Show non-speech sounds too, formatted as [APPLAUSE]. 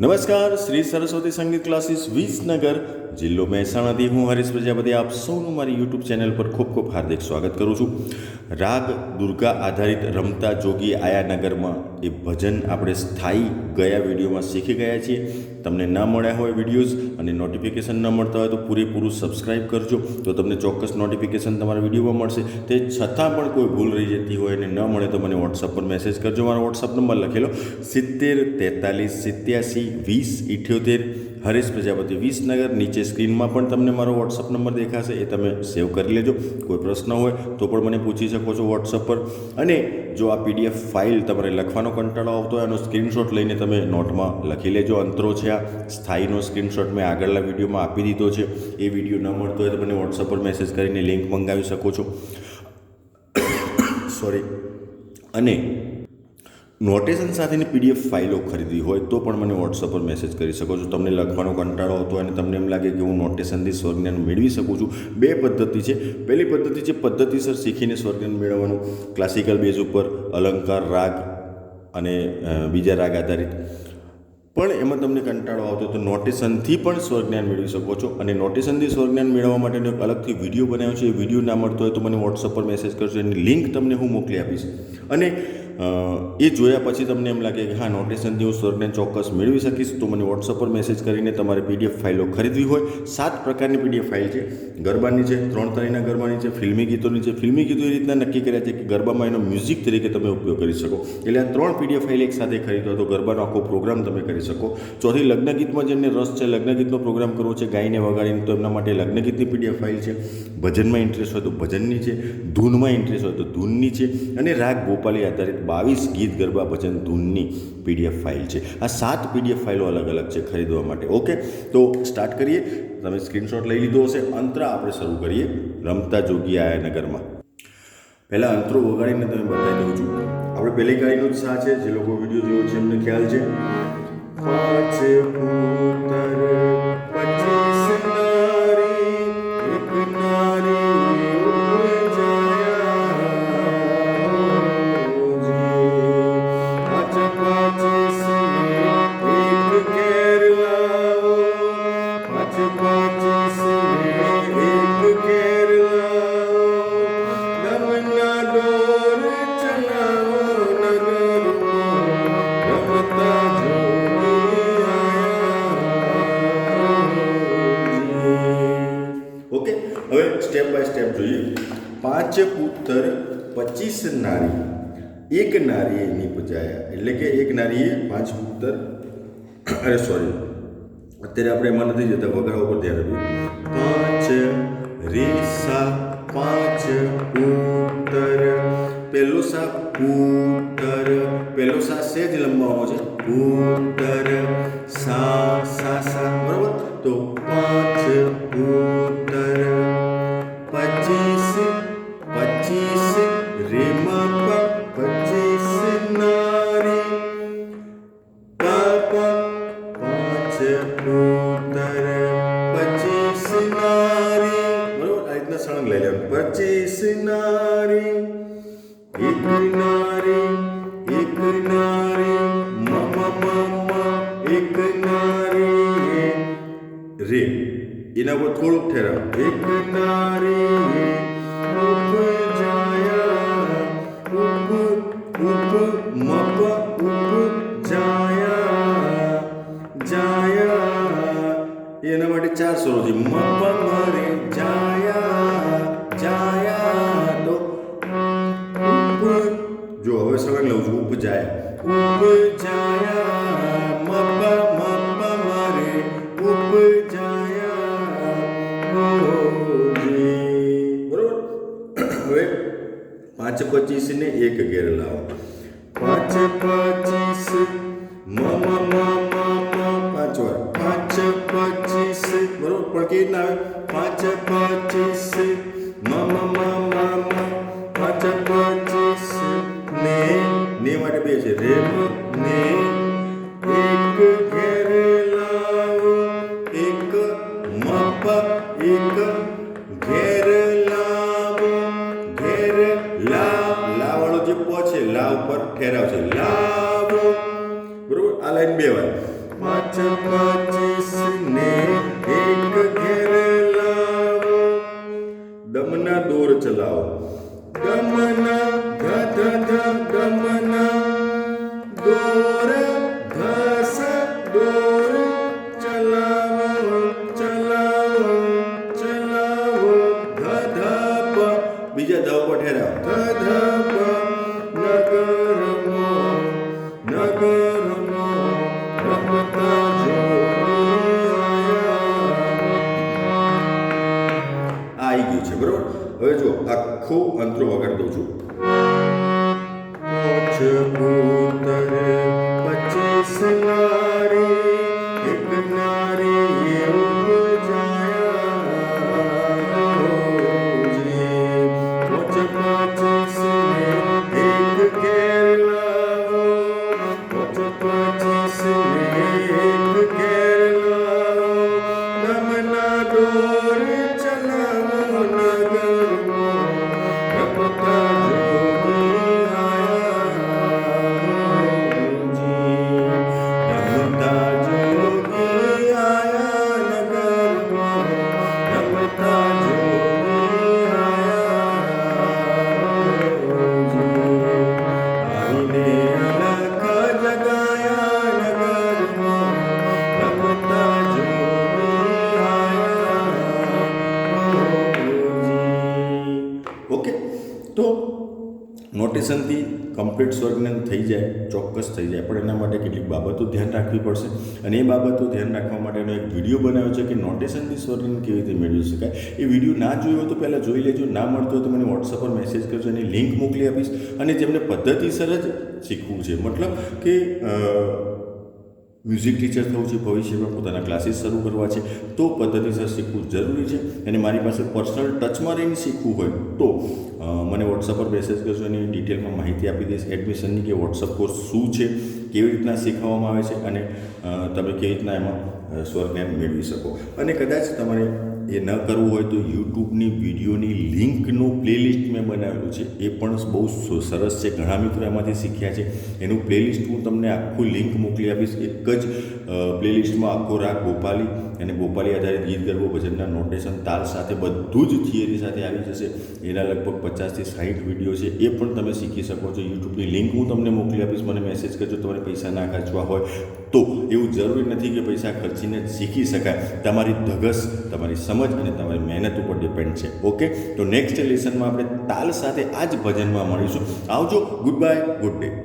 નમસ્કાર, શ્રી સરસ્વતી સંગીત ક્લાસીસ વિસનગર, જિલ્લો મહેસાણાથી. હું હરીશ પ્રજાપતિ, આપ સૌનું મારી યુટ્યુબ ચેનલ પર ખૂબ ખૂબ હાર્દિક સ્વાગત કરું છું. રાગ, દુર્ગા આધારિત રમતા જોગી આયા નગરમાં એ ભજન આપણે સ્થાયી ગયા વિડીયોમાં શીખી ગયા છીએ. તમને ન મળ્યા હોય વિડીયોઝ અને નોટિફિકેશન ન મળતા હોય તો પૂરેપૂરું સબસ્ક્રાઇબ કરજો. તો તમને ચોક્કસ નોટિફિકેશન તમારા વિડીયોમાં મળશે. તે છતાં પણ કોઈ ભૂલ રહી જતી હોય અને ન મળે તો મને વોટ્સઅપ પર મેસેજ કરજો. મારો વોટ્સઅપ નંબર લખેલો સિત્તેર, તેતાલીસ, સિત્યાસી, વીસ, ઇઠ્યોતેર, હરીશ પ્રજાપતિ, વિસનગર, નીચે સ્ક્રીનમાં પણ તમને મારો વોટ્સઅપ નંબર દેખાશે. એ તમે સેવ કરી લેજો. કોઈ પ્રશ્ન હોય તો પણ મને પૂછી શકો છો વોટ્સઅપ પર. અને જો આ પીડીએફ ફાઇલ તમારે લખવાનો કંટાળો આવતો હોય એનો સ્ક્રીનશોટ લઈને તમે નોટમાં લખી લેજો. અંતરો છે આ. સ્થાયીનો સ્ક્રીનશોટ મેં આગળના વિડીયોમાં આપી દીધો છે. એ વીડિયો ન મળતો હોય તો મને વોટ્સઅપ પર મેસેજ કરીને લિંક મંગાવી શકો છો. [COUGHS] સોરી અને નોટેશન સાથેની પીડીએફ ફાઇલો ખરીદવી હોય તો પણ મને વોટ્સઅપ પર મેસેજ કરી શકો છો. તમને લખવાનો કંટાળો આવતો અને તમને એમ લાગે કે હું નોટેશનથી સ્વજ્ઞાન મેળવી શકું છું. બે પદ્ધતિ છે. પહેલી પદ્ધતિ છે પદ્ધતિસર શીખીને સ્વજ્ઞાન મેળવવાનું. ક્લાસિકલ બેઝ ઉપર અલંકાર, રાગ અને બીજા રાગ આધારિત. પણ એમાં તમને કંટાળો આવતો તો નોટેશનથી પણ સ્વજ્ઞાન મેળવી શકો છો. અને નોટેશનથી સ્વજ્ઞાન મેળવવા માટેનો એક અલગથી વીડિયો બનાવ્યો છે. એ વીડિયો ના મળતો હોય તો મને વોટ્સઅપ પર મેસેજ કરશો એની લિંક તમને હું મોકલી આપીશ. અને એ જોયા પછી તમને એમ લાગે કે હા નોટેશનથી હું સ્વર્ગને ચોક્કસ મેળવી શકીશ, તો મને વોટ્સઅપ પર મેસેજ કરીને તમારે પીડીએફ ફાઇલો ખરીદવી હોય. સાત પ્રકારની પીડીએફ ફાઇલ છે. ગરબાની છે, ત્રણ તારીખના ગરબાની છે, ફિલ્મી ગીતોની છે. ફિલ્મી ગીતો એ રીતના નક્કી કર્યા છે કે ગરબામાં એનો મ્યુઝિક તરીકે તમે ઉપયોગ કરી શકો. એટલે આ ત્રણ પીડીએફ ફાઇલ એક સાથે ખરીદો તો ગરબાનો આખો પ્રોગ્રામ તમે કરી શકો. ચોથી, લગ્ન ગીતમાં જેમને રસ છે, લગ્ન ગીતનો પ્રોગ્રામ કરવો છે, ગાઈને વગાડીને તો એમના માટે લગ્ન ગીતની પીડીએફ ફાઇલ છે. ભજનમાં ઇન્ટરેસ્ટ હોય તો ભજનની છે. ધૂનમાં ઇન્ટરેસ્ટ હોય તો ધૂનની છે. અને રાગ ગોપાલી આધારિત બાવીસ ગીત ગરબા ભજન ધૂનની પીડીએફ ફાઇલ છે. આ સાત પીડીએફ ફાઇલો અલગ અલગ છે ખરીદવા માટે. ઓકે? તો સ્ટાર્ટ કરીએ. તમે સ્ક્રીનશોટ લઈ લીધો હશે. અંતરા આપણે શરૂ કરીએ. રમતા જોગી આયાનગરમાં પહેલાં અંતરો વગાડીને તમે બતાવી દઉં છું. આપણે પહેલી ગાડીનો જ સા છે. જે લોકો વીડિયો જોયો છે, એમને ખ્યાલ છે? પાંચ પાંચ પુત્ર પચીસ નારી એક નારીએ નિપજાયા એટલે કે એક નારીએ પાંચ પુત્ર અરે સોરી અત્યારે આપણે એમાં નથી જતા વગાડવા ઉપર ધ્યાન આપ્યું પાંચ રેસા પાંચ પુત્ર પેલો સા પુત્ર પેલો સા સેજ લંબાવવાનો છે પુત્ર સા સા સા બરોબર તો પાંચ પુત્ર પચીસ પચીસ રેમા પ પચીસ નારી પાપ પાંચ પુત્ર પચીસ નારી બરોબર આ રીતના સળંગ લઈ લેવાનું પચીસ નારી એક નારી એક નારી મમ મમ એક નારી રે એના મપ મરે જાયા જાયા તો. ઉપ જો હવે સળંગ લઉં છું, ઉપજાયા. ઉપજાયા મપ મપ મરે ઉપજાયા. જાયા બરોબર હવે પાંચ પચીસ ને એક ઘેર લાવો પાંચ પચીસ આવે પાંચ પચીસ મમ મમ મ મ મ પાંચ પચીસ ને ને માટે બે છે રે ને એક ઘેર લાવો એક મપ એક ઘેર લાવો ઘેર લા લાવાળો જે પ છે લા ઉપર ઠેરાવ છે લાવો બરોબર આ લાઈન બે વાર આવી ગયું છે બરોબર? હવે જો આખો અંતરો વગાડી દઉં છું. કમ્પ્લીટ સ્વર્ગજ્ઞાન થઈ જાય, ચોક્કસ થઈ જાય. પણ એના માટે કેટલીક બાબતો ધ્યાન રાખવી પડશે. અને એ બાબતો ધ્યાન રાખવા માટેનો એક વીડિયો બનાવ્યો છે કે નોટેશનથી સ્વર્ગજ્ઞાન કેવી રીતે મેળવી શકાય. એ વીડિયો ના જોયો તો પહેલાં જોઈ લેજો. ના મળતો હોય તો મને વોટ્સઅપ પર મેસેજ કરજો એની લિંક મોકલી આપીશ. અને જેમને પદ્ધતિસર જ શીખવું છે. મતલબ કે મ્યુઝિક ટીચર થવું છે ભવિષ્યમાં પોતાના ક્લાસીસ શરૂ કરવા છે તો પદ્ધતિસર શીખવું જરૂરી છે. અને મારી પાસે પર્સનલ ટચમાં રહીને શીખવું હોય તો મને વોટ્સઅપ પર મેસેજ કરજો એની ડિટેલમાં માહિતી આપી દઈશ. એડમિશનની કે વોટ્સઅપ કોર્સ શું છે કેવી રીતના શીખવવામાં આવે છે અને તમે કેવી રીતના એમાં અ, સ્વરજ્ઞાન મેળવી શકો. અને કદાચ તમારે એ ન કરવું હોય તો યુટ્યુબની વિડીયોની લિંકનું પ્લેલિસ્ટ મેં બનાવેલું છે. એ પણ બહુ સરસ છે. ઘણા મિત્રો એમાંથી શીખ્યા છે. એનું પ્લેલિસ્ટ હું તમને આખું લિંક મોકલી આપીશ. એક જ પ્લેલિસ્ટમાં આખો રાગ ગોપાલી અને ગોપાલી આધારિત ગીત ગરબો ભજનના નોટેશન તાલ સાથે બધું જ થિયરી સાથે આવી જશે. એના લગભગ પચાસથી સાઠ વીડિયો છે. એ પણ તમે શીખી શકો છો. યુટ્યુબની લિંક હું તમને મોકલી આપીશ. મને મેસેજ કરજો. તમારે પૈસા ના ખર્ચવા હોય તો. એવું જરૂરી નથી કે પૈસા ખર્ચીને શીખી શકાય. તમારી ધગસ, તમારી સમજ અને તમારી મહેનત ઉપર ડિપેન્ડ છે. ઓકે તો નેક્સ્ટ લેસનમાં આપણે તાલ સાથે આ જ ભજનમાં મળીશું. આવજો. Good bye good day